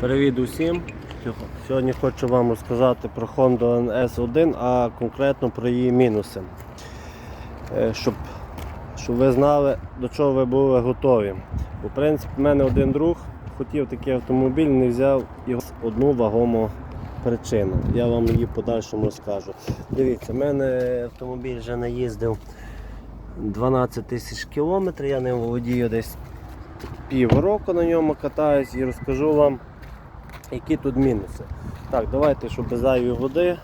Привіт усім! Сьогодні хочу вам розказати про Honda NS1, а конкретно про її мінуси. Е, Щоб, щоб ви знали, до чого ви були готові. В принципі, в мене один друг хотів такий автомобіль, не взяв його з одну вагому причину. Я вам її в подальшому розкажу. Дивіться, в мене автомобіль вже наїздив 12 тисяч кілометрів, я ним володію десь півроку на ньому катаюсь і розкажу вам, які тут мінуси. Так, давайте, щоб без зайвої води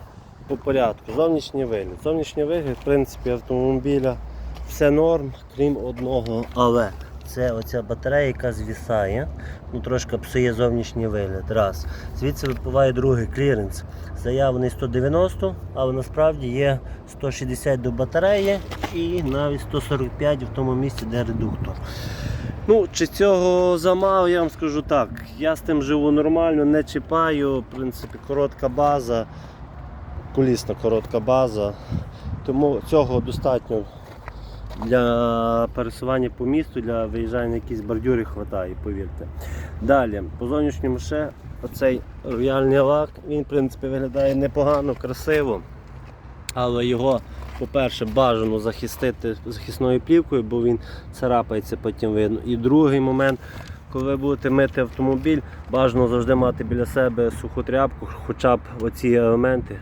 по порядку. Зовнішній вигляд. Зовнішній вигляд, в принципі, автомобіля все норм, крім одного, але це оця батарея, яка звісає, ну трошки псує зовнішній вигляд. Раз. Звідси випливає другий кліренс. Заявлений 190, але насправді є 160 до батареї і навіть 145 в тому місці, де редуктор. Ну, чи цього замало, я вам скажу так. Я з тим живу нормально, не чіпаю. В принципі, коротка база, колісна коротка база. Тому цього достатньо для пересування по місту, для виїжджання на якісь бордюри вистачає, повірте. Далі, по зовнішньому ще оцей рояльний лак, він в принципі виглядає непогано, красиво. Але його, по-перше, бажано захистити захисною плівкою, бо він царапається, потім видно. І другий момент, коли ви будете мити автомобіль, бажано завжди мати біля себе суху тряпку, хоча б оці елементи,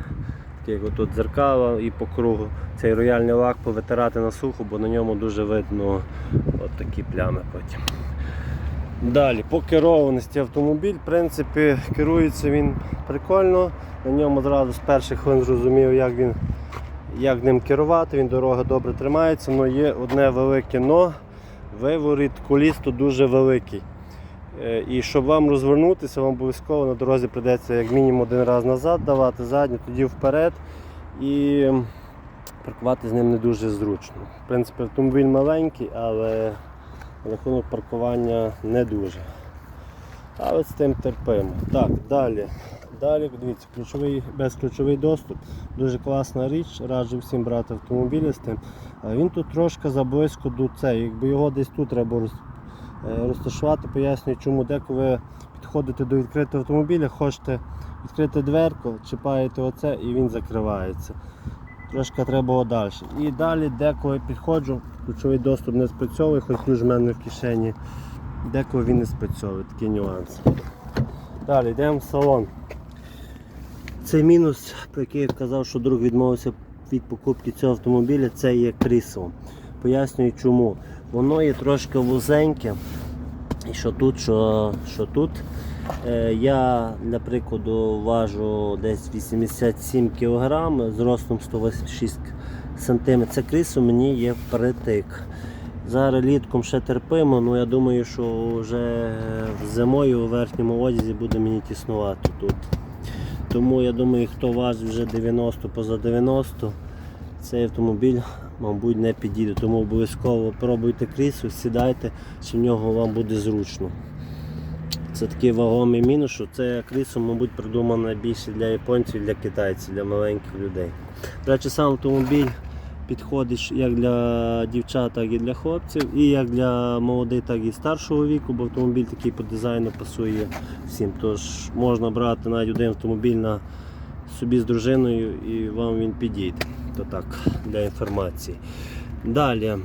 такі як тут дзеркала і по кругу, цей рояльний лак повитирати на сухо, бо на ньому дуже видно от такі плями потім. Далі, по керованості автомобіль, в принципі, керується він прикольно. На ньому зразу з перших хвилин зрозумів, як він як ним керувати, він дорога добре тримається, але є одне велике но, виворіт коліс дуже великий. Е, І щоб вам розвернутися, вам обов'язково на дорозі прийдеться як мінімум один раз назад давати, задню, тоді вперед. І паркувати з ним не дуже зручно. В принципі, автомобіль маленький, але рахунок паркування не дуже. Але з тим терпимо. Так, далі. Далі, дивіться, ключовий, безключовий доступ. Дуже класна річ, раджу всім брати автомобілі з тим. Він тут трошки заблизько до цей. Якби його десь тут треба е, розташувати, пояснюю, чому деколи підходите до відкритого автомобіля, хочете відкрити дверку, чіпаєте оце і він закривається. Трошки треба було далі. І далі деколи підходжу, ключовий доступ не спрацьовує, хоч ключ в мене в кишені. Деколи він не спрацьовує, такий нюанс. Далі йдемо в салон. Цей мінус, про який я казав, що друг відмовився від покупки цього автомобіля, це є крісло. Пояснюю чому. Воно є трошки вузеньке. І що тут, що, що тут. Е, я, для прикладу, важу десь 87 кг з ростом 186 см. Це крісло мені є впритик. Зараз літком ще терпимо, але я думаю, що вже зимою у верхньому одязі буде мені тіснувати тут. Тому я думаю, хто важить вже 90 поза 90, цей автомобіль, мабуть, не підійде. Тому обов'язково пробуйте крісло, сідайте, чи в нього вам буде зручно. Це такий вагомий мінус, що це крісло, мабуть, придумане більше для японців, для китайців, для маленьких людей. До речі, сам автомобіль підходить як для дівчат, так і для хлопців, і як для молодих, так і старшого віку, бо автомобіль такий по дизайну пасує всім. Тож можна брати навіть один автомобіль на собі з дружиною і вам він підійде. То так, для інформації. Далі,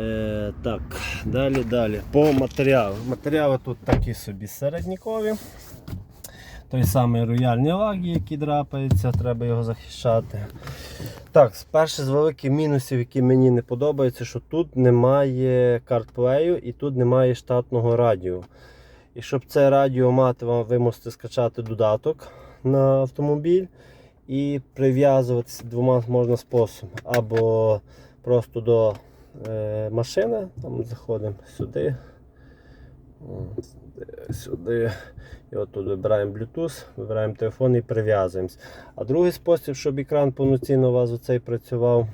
е, так, далі, далі. По матеріалу. Матеріали тут такі собі середнікові. Той самий рояльний лак, який драпається, треба його захищати. Так, перше з великих мінусів, які мені не подобаються, що тут немає картплею і тут немає штатного радіо. І щоб це радіо мати, вам ви мусите скачати додаток на автомобіль і прив'язуватися двома можна способами. Або просто до е, машини, там заходимо сюди, сюди. І от тут вибираємо Bluetooth, вибираємо телефон і прив'язуємось. А другий спосіб, щоб екран повноцінно у вас оцей працював,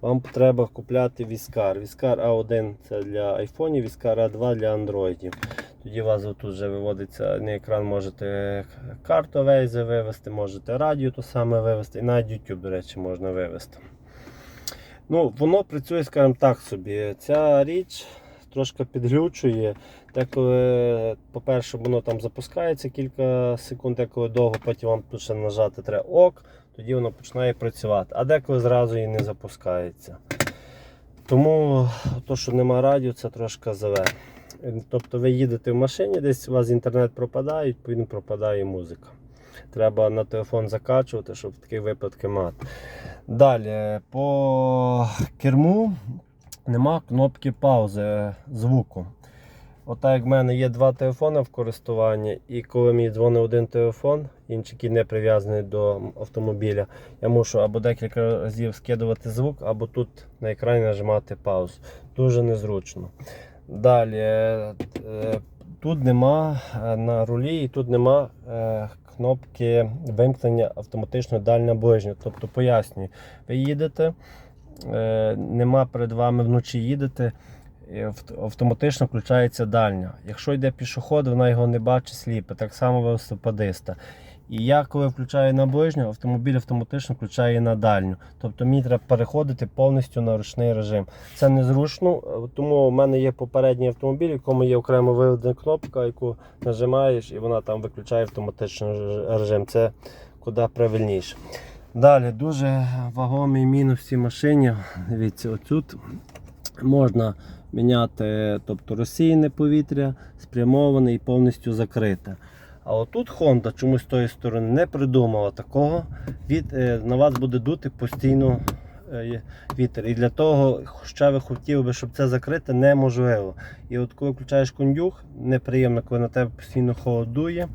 вам треба купляти Віскар. Віскар А1 це для iPhone, Віскар А2 для Android. Тоді у вас тут вже виводиться на екран, можете карту Waze вивести, можете радіо то саме вивести, і навіть YouTube, до речі, можна вивести. Ну, Воно працює, скажімо так собі. Ця річ трошки підглючує. Деколи, по-перше, воно там запускається кілька секунд, деколи довго, потім вам тут нажати треба ок, тоді воно починає працювати. А деколи зразу і не запускається. Тому то, що нема радіо, це трошки заве. Тобто ви їдете в машині, десь у вас інтернет пропадає, відповідно пропадає музика. Треба на телефон закачувати, щоб такі випадки мати. Далі, по керму нема кнопки паузи звуку. Отак як в мене є два телефони в користуванні, і коли мені дзвонить один телефон, інший не прив'язаний до автомобіля, я мушу або декілька разів скидувати звук, або тут на екрані нажимати паузу. Дуже незручно. Далі, е, тут нема е, на рулі і тут нема е, кнопки вимкнення автоматично дальнього ближнього. Тобто пояснюю, ви їдете, е, нема перед вами вночі їдете, автоматично включається дальня. Якщо йде пішоход, вона його не бачить сліпе, так само велосипедиста. І я, коли включаю на ближню, автомобіль автоматично включає на дальню. Тобто мені треба переходити повністю на ручний режим. Це незручно, е, тому в мене є попередній автомобіль, в якому є окремо виведена кнопка, яку нажимаєш, і вона там виключає автоматичний режим. Це куди правильніше. Далі дуже вагомий мінус в цій машині. Дивіться, отут можна міняти тобто, розсіяне повітря, спрямоване і повністю закрите. А отут Honda чомусь з тої сторони не придумала такого. Від, е, на вас буде дути постійно вітер. І для того, що ви хотіли би, щоб це закрити, неможливо. І от коли включаєш кондюх, неприємно, коли на тебе постійно холодує.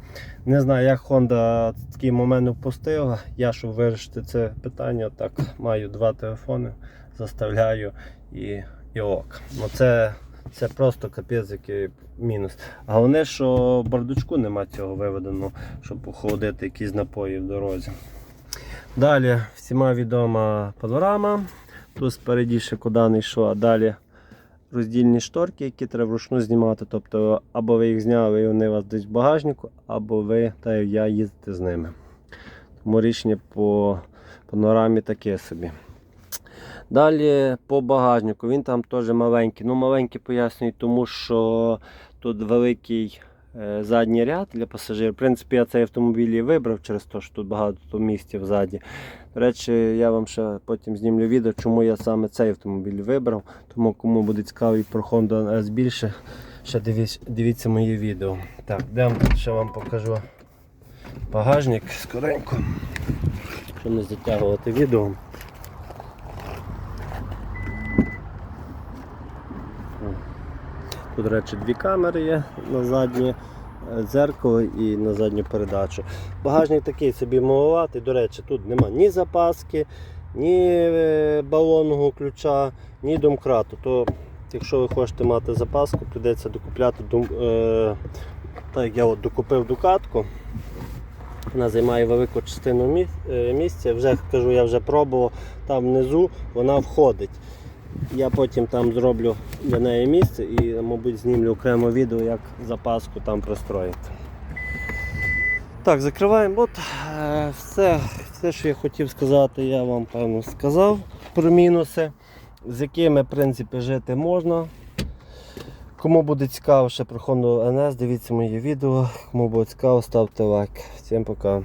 Не знаю, як Honda такий момент впустила. Я, щоб вирішити це питання, так маю два телефони, заставляю і, і ок. Ну, це, це просто капець, який мінус. Головне, що в бардачку нема цього виведено, щоб охолодити якісь напої в дорозі. Далі всіма відома панорама. Тут спереді ще куди не йшла. Далі роздільні шторки, які треба вручну знімати. Тобто, або ви їх зняли і вони у вас десь в багажнику, або ви та я їздите з ними. Тому рішення по панорамі таке собі. Далі по багажнику. Він там теж маленький. Ну, маленький пояснюю, тому що тут великий задній ряд для пасажирів. В принципі, я цей автомобіль і вибрав через те, що тут багато місця ззаді. До речі, я вам ще потім знімлю відео, чому я саме цей автомобіль вибрав. Тому кому буде цікавий про Honda NS більше, ще дивіться, дивіться моє відео. Так, йдемо, ще вам покажу багажник скоренько, щоб не затягувати відео. До речі, дві камери є на заднє е, дзеркало і на задню передачу. Багажник такий собі маловатий. До речі, тут нема ні запаски, ні е, балонного ключа, ні домкрату. То, якщо ви хочете мати запаску, прийдеться докупляти дум... е... так як я от докупив дукатку. Вона займає велику частину е, місця. Вже кажу, я вже пробував там внизу, вона входить. Я потім там зроблю для неї місце і, мабуть, знімлю окремо відео, як запаску там пристроїти. Так, закриваємо. От е, все, все, що я хотів сказати, я вам певно сказав про мінуси, з якими в принципі жити можна. Кому буде цікаво ще про Honda NS, дивіться моє відео. Кому буде цікаво, ставте лайк. Всім пока.